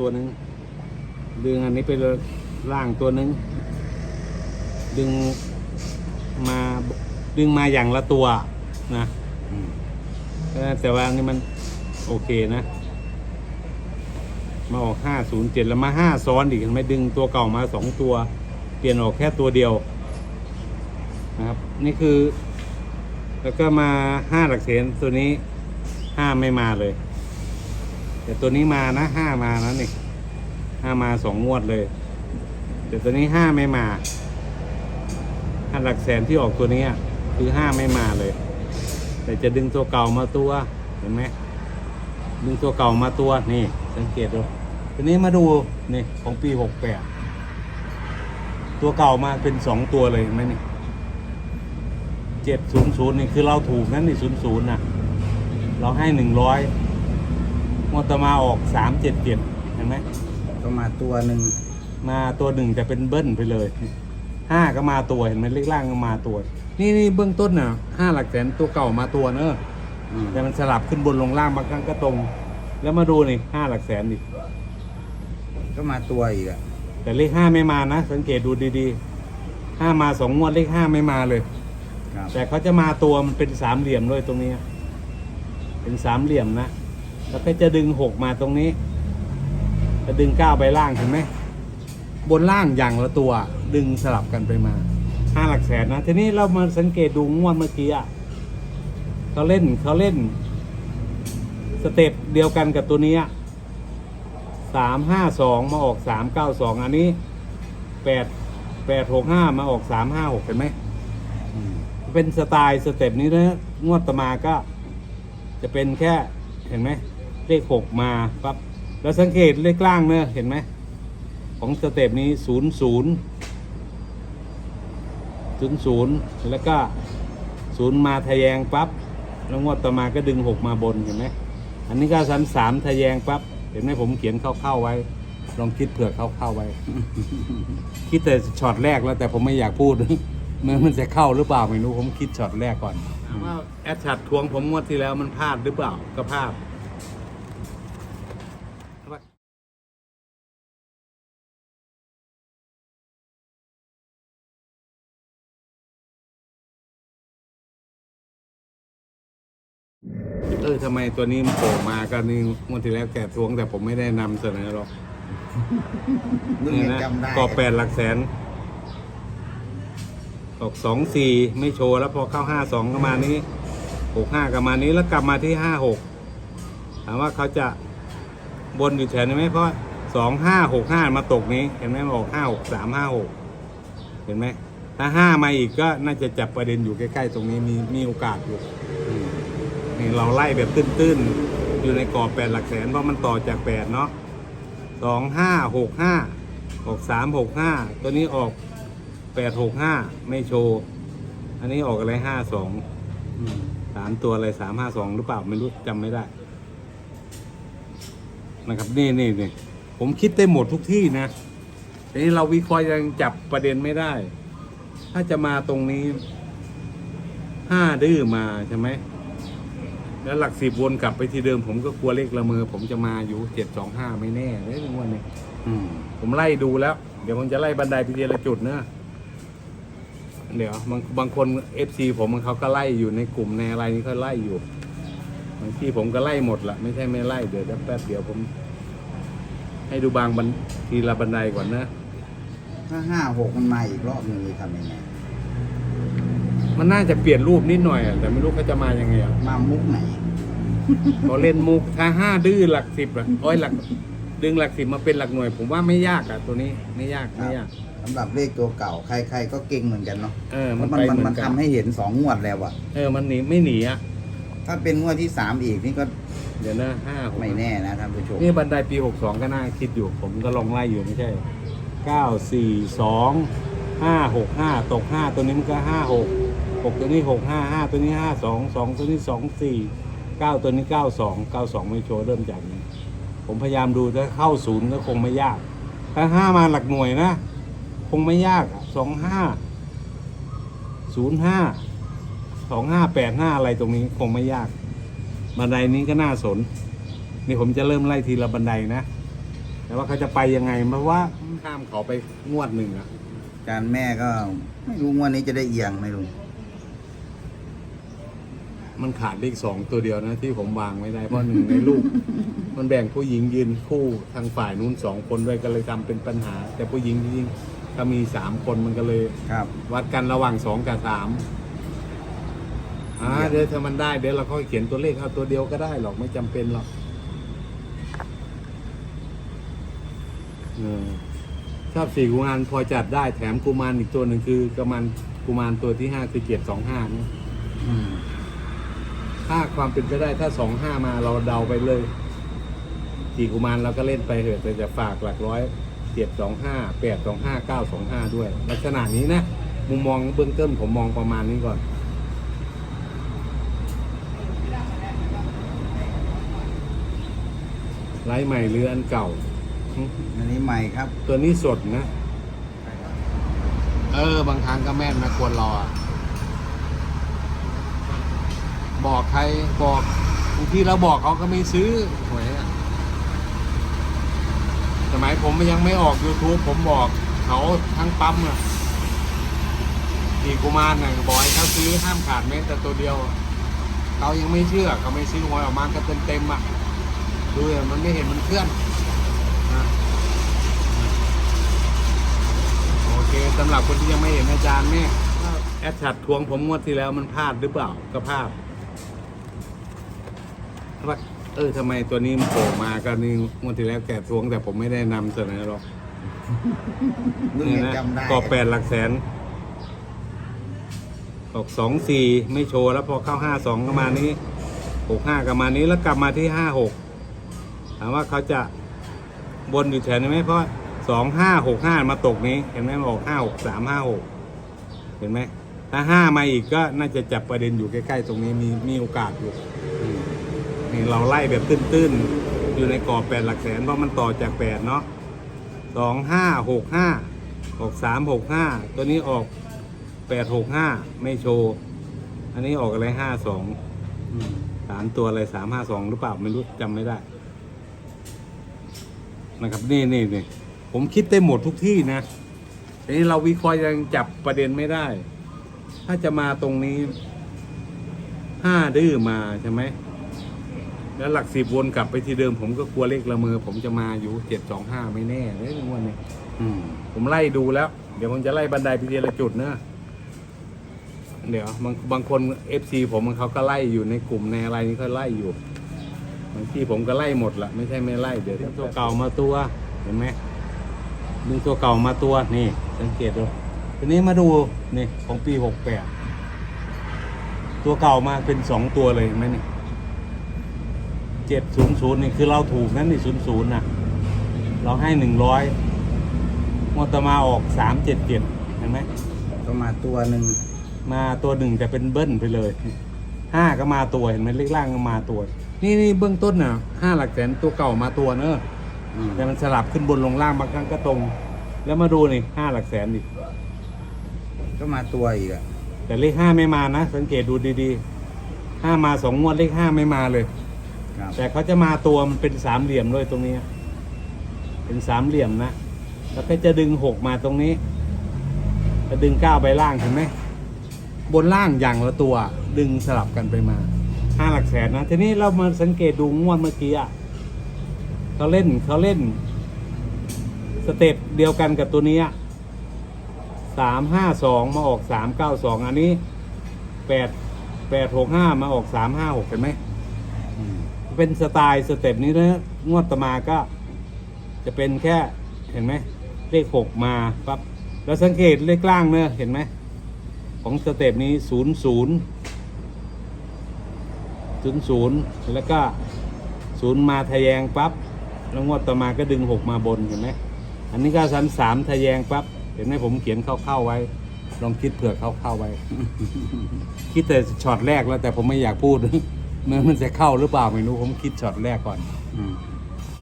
ตัวหนึ่งดึงอันนี้ไปเลยล่างตัวหนึ่งดึงมาดึงมาอย่างละตัวนะอืมเออแต่ว่าอันนี้มันโอเคนะ มาออกห้าศูนย์เจ็ดแล้วมาห้าซ้อนอีกเห็นไหม่ดึงตัวเก่ามาสองตัว เปลี่ยนออกแค่ตัวเดียว นะครับ นี่คือ แล้วก็มาห้าหลักเสนตัวนี้ห้าไม่มาเลย แต่ตัวนี้มานะห้ามานะนี่ห้ามาสองงวดเลย แต่ตัวนี้ห้าไม่มาห้าหลักแสนที่ออกตัวนี้คือห้าไม่มาเลย แต่จะดึงตัวเก่ามาตัวเห็นไหมดึงตัวเก่ามาตัวนี่สังเกตดูทีนี้มาดูนี่ของปีหกแปดตัวเก่ามาเป็นสองตัวเลยเห็นไหมนี่เจ็ดศูนย์ศูนย์นี่คือเราถูกนั่นนี่ศูนย์ศูนย์นะเราให้หนึ่งร้อย งวดต่อมาออกสามเจ็ดเจ็ดเห็นไหมก็มาตัวหนึ่งมาตัวหนึ่งจะเป็นเบิ้ลไปเลยห้าก็มาตัวเห็นไหมเลขล่างก็มาตัว นี่นี่เบื้องต้นน่ะห้าหลักแสนตัวเก่ามาตัวเนอะอืมแต่มันสลับขึ้นบนลงล่างบางครั้งก็ตรง แล้วมาดูนี่ห้าหลักแสนดิก็มาตัวอีกอะแต่เลขห้าไม่มานะ สังเกตดูดีๆห้ามาสองงวดเลขห้าไม่มาเลย ครับแต่เขาจะมาตัวมันเป็นสามเหลี่ยมด้วยตรงนี้ เป็นสามเหลี่ยมนะ แล้วก็จะดึงหกมาตรงนี้ จะดึงเก้าไปล่างเห็นไหมบนล่างอย่างละตัว ดึงสลับกันไปมาห้าหลักแสนนะทีนี้เรามาสังเกตดูงวดเมื่อกี้อะเขาเล่นเขาเล่น สเต็ปเดียวกันกับตัวนี้สามห้าสองมาออกสามเก้าสองอันนี้แปดแปดหกห้ามาออกสามห้าหกเห็นไหมเป็นสไตล์สเต็ปนี้นะงวดต่อมาก็ จะเป็นแค่เห็นไหม เลขหกมาปั๊บแล้วสังเกตเลขล่างเนอะเห็นไหม ของสเต็ปนี้ศูนย์ศูนย์ศูนย์ศูนย์แล้วก็ศูนย์มาทะแยงปั๊บแล้วงวดต่อมาก็ดึงหกมาบนเห็นไหมอันนี้ก็สันสามทะแยงปั๊บเห็นไหมผมเขียนเข้าๆไว้ ลองคิดเผื่อเข้าๆไว้ คิดแต่ช็อตแรกแล้วแต่ผมไม่อยากพูดมันมันจะเข้าหรือเปล่าไม่รู้ผมคิดช็อตแรกก่อนว่าแอดชัดทวงผมงวดที่แล้วมันพลาดหรือเปล่าก็พลาด เออทำไมตัวนี้มันโผล่มากันนี่งวดที่แล้วแกทวงแต่ผมไม่ได้นำเสนอหรอกลุงนี่ยังนะจำได้กรอบแปดหลักแสนออกสองสี่ไม่โชว์แล้วพอเข้าห้าสองก็มานี้หกห้าก็มานี้แล้วกลับมาที่ห้าหกถามว่าเขาจะบนอยู่แถวนี้ไหมเพราะสองห้าหกห้ามาตกนี้เห็นไหมมันออกห้าหกสามห้าหกเห็นไหมถ้าห้ามาอีกก็น่าจะจับประเด็นอยู่ใกล้ๆตรงนี้มีมีโอกาสอยู่อืม นี่เราไล่แบบตื้นๆ อยู่ในกรอบแปดหลักแสนเพราะมันต่อจากแปดเนาะสองห้าหกห้าออกสามหกห้าตัวนี้ออกแปดหกห้าไม่โชว์ อันนี้ออกอะไรห้าสองอืมสามตัวอะไรสามห้าสองหรือเปล่าไม่รู้จำไม่ได้ นะครับนี่นี่นี่ผมคิดได้หมดทุกที่นะทีนี้เราวิเคราะห์ยังจับประเด็นไม่ได้ ถ้าจะมาตรงนี้ห้าดื้อมาใช่ไหม แล้วหลักสิบวนกลับไปที่เดิมผมก็กลัวเลขละเมอผมจะมาอยู่เจ็ดสองห้าไม่แน่เลยในวันนี้อืมผมไล่ดูแล้ว เดี๋ยวผมจะไล่บันไดไปทีละจุดเนอะเดี๋ยวบางบางคนเอฟซีผมเขาก็ไล่อยู่ในกลุ่มในอะไรนี่เขาไล่อยู่บางที่ผมก็ไล่หมดละไม่ใช่ไม่ไล่เดี๋ยวแป๊บเดี๋ยวผม ให้ดูบางบันทีละบันไดก่อนนะ ถ้าห้าหกมันมาอีกรอบหนึ่งเลยทำยังไง มันน่าจะเปลี่ยนรูปนิดหน่อยอะแต่ไม่รู้เขาจะมายังไงอะมามุกไหน เขาเล่นมุกถ้าห้าดื้อหลักสิบอะโอ้ยหลัก ดึงหลักสิบมาเป็นหลักหน่วย ผมว่าไม่ยากอะตัวนี้ไม่ยากไม่ยาก สำหรับเลขตัวเก่า ใครๆก็เก่งเหมือนกันเนาะเออ เพมันราะมันไปมันเหมืมัอนนกันทำให้เห็นสองงวดแล้วอะเออมันหนีไม่หนีอะถ้าเป็นงวดที่สามอีกนี่ก็เดี๋ยวนะห้าหก ไม่แน่นะท่านผู้ชมนี่บันไดปี 62 ก็น่าคิดอยู่ ผมก็ลองไล่อยู่ไม่ใช่ 9 4 2 5 6 5 ตก 5 ตัวนี้มันก็ 5 6 6ตัวนี้6 5 5ตัวนี้5 2 2ตัวนี้2 4 9ตัวนี้9 2 9 2ไม่โชว์เริ่มจากนี้ ผมพยายามดูถ้าเข้าศูนย์ก็คงไม่ยาก ถ้า5มาหลักหน่วยนะ คงไม่ยากสอะ2 5 0 5 2 5 8 5องห้าแปดห้าอะไรตรงนี้คงไม่ยาก บันไดนี้ก็น่าสน นี่ผมจะเริ่มไล่ทีละบันไดนะ แต่ว่าเขาจะไปยังไงเพราะว่าข้ามเขาไปงวดหนึ่งอะการแม่ก็ไม่รู้งวันนี้จะได้เอียงไหม่รู้ มันขาดเลขสองตัวเดียวนะที่ผมวางไม่ได้เพราะหนึ่งในลูก มันแบ่งผู้หญิงยืนคู่ทางฝ่ายนู้นสองคนด้วยก็เลยทำเป็นปัญหา แต่ผู้หญิงจริงๆถ้ามีสามคนมันก็เลย ครับ วัดกันระหว่างสองกับสามอ่าเดี๋ยวถ้ามันได้เดี๋ยวเราก็เขียนตัวเลขเอาตัวเดียวก็ได้หรอกไม่จำเป็นหรอกเออชอบสี่กุมารพอจัดได้แถมกุมารอีกตัวหนึ่งคือกุมารกุมารตัวที่ห้าคือเจ็ดสองห้านี่อืม ถ้าความเป็นไปได้ถ้าสองห้ามาเราเดาไปเลยสี่กุมารเราก็เล่นไปเถอะแต่จะฝากหลักร้อยเจ็ดสองห้าแปดสองห้าเก้าสองห้าด้วย ลักษณะนี้นะมุมมองเบื้องต้นผมมองประมาณนี้ก่อนไลฟ์ใหม่หรืออันเก่าหึอันนี้ใหม่ครับ ตัวนี้สดนะ เออบางครั้งก็แม่นนะควรรออะ บอกใครบอกบางทีเราบอกเขาก็ไม่ซื้อหวยอะสมัยผมยังไม่ออก YouTube ผมบอกเขาทั้งปั๊มอะอีกุมารน่ะบอกให้เขาซื้อห้ามขาดแม้แต่ตัวเดียวเขายังไม่เชื่อเขาไม่ซื้อหวยออกมาก็เต็มเต็มๆอะดูเลยมันไม่เห็นมันเคลื่อนนะโอเคสำหรับคนที่ยังไม่เห็นอาจารย์เนี่ยแอดชัดทวงผมงวดที่แล้วมันพลาดหรือเปล่าก็พลาด ว่าเออทำไมตัวนี้มันโผล่มาก็นี่งวดที่แล้วแกทวง แต่ผมไม่ได้นำเสนอหรอกมึงนี่ยังนะจำได้กอแปดหลักแสนออกสองสี่ไม่โชว์แล้วพอเข้าห้าสองก็มานี้หกห้าก็มานี้แล้วกลับมาที่ห้าหกถามว่าเขาจะบนอยู่แถวนี้ไหมเพราะสองห้าหกห้ามาตกนี้ เห็นไหมมันออกห้าหกสามห้าหกเห็นไหมถ้าห้ามาอีกก็น่าจะจับประเด็นอยู่ใกล้ๆตรงนี้มีมีโอกาสอยู่อืม นี่เราไล่แบบตื้นๆ อยู่ในกรอบแปดหลักแสนเพราะมันต่อจากแปดเนาะสองห้าหกห้าออกสามหกห้าตัวนี้ออกแปดหกห้าไม่โชว์ อันนี้ออกอะไรห้าสองสามตัวอะไรสามห้าสองหรือเปล่าไม่รู้จำไม่ได้ นะครับนี่นี่นี่ผมคิดได้หมดทุกที่นะทีนี้เราวิเคราะห์ยังจับประเด็นไม่ได้ ถ้าจะมาตรงนี้ห้าดื้อมาใช่ไหม แล้วหลักสิบวนกลับไปที่เดิมผมก็กลัวเลขละเมอผมจะมาอยู่เจ็ดสองห้าไม่แน่เลยงวันนี้อืมผมไล่ดูแล้ว เดี๋ยวผมจะไล่บันไดไปทีละจุดเนอะเดี๋ยวบางบางคนเอฟซีผมเขาก็ไล่อยู่ในกลุ่มในอะไรนี่เขาไล่อยู่บางทีผมก็ไล่หมดละไม่ใช่ไม่ไล่เดี๋ยวตัวเก่ามาตัวเห็นไหมดึงตัวเก่ามาตัวนี่ สังเกตดูทีนี้มาดูนี่ของปีหกแปดตัวเก่ามาเป็นสองตัวเลยเห็นไหมนี่ เจ็ดศูนย์ศูนย์นี่คือเราถูกนั่นนี่ศูนย์ศูนย์นะเราให้หนึ่งร้อยมอตมาออกสามเจ็ดเจ็ดเห็นไหมก็มาตัวหนึ่งมาตัวหนึ่งแต่เป็นเบิ้ลไปเลยห้าก็มาตัวเห็นไหมเลขล่างก็มาตัว นี่นี่เบื้องต้นน่ะห้าหลักแสนตัวเก่ามาตัวเนอะอืมแต่มันสลับขึ้นบนลงล่างบางครั้งก็ตรง แล้วมาดูนี่ห้าหลักแสนดิก็มาตัวอีกอะแต่เลขห้าไม่มานะ สังเกตดูดีๆห้ามาสองงวดเลขห้าไม่มาเลย ครับ แต่เขาจะมาตัวมันเป็นสามเหลี่ยมเลยตรงนี้ เป็นสามเหลี่ยมนะ แล้วก็จะดึงหกมาตรงนี้ จะดึงเก้าไปล่างเห็นไหม บนล่างอย่างละตัว ดึงสลับกันไปมาห้าหลักแสนนะ ทีนี้เรามาสังเกตดูงวดเมื่อกี้อะเขาเล่นเขาเล่น สเต็ปเดียวกันกับตัวนี้สามห้าสองมาออกสามเก้าสองอันนี้แปดแปดหกห้ามาออกสามห้าหกเห็นไหมอืม เป็นสไตล์สเต็ปนี้นะงวดต่อมาก็ จะเป็นแค่เห็นไหมเลขหกมาปั๊บแล้วสังเกตเลขล่างเนอะเห็นไหมของสเต็ปนี้ศูนย์ศูนย์ศูนย์ศูนย์แล้วก็ศูนย์มาทะแยงปั๊บแล้วงวดต่อมาก็ดึงหกมาบนเห็นไหมอันนี้ก็สันสามทะแยงปั๊บเห็นไหมผมเขียนเข้าๆไว้ ลองคิดเผื่อเข้าๆไว้ คิดแต่ช็อตแรกแล้วแต่ผมไม่อยากพูด มันจะเข้าหรือเปล่าไม่รู้ผมคิดช็อตแรกก่อน อืม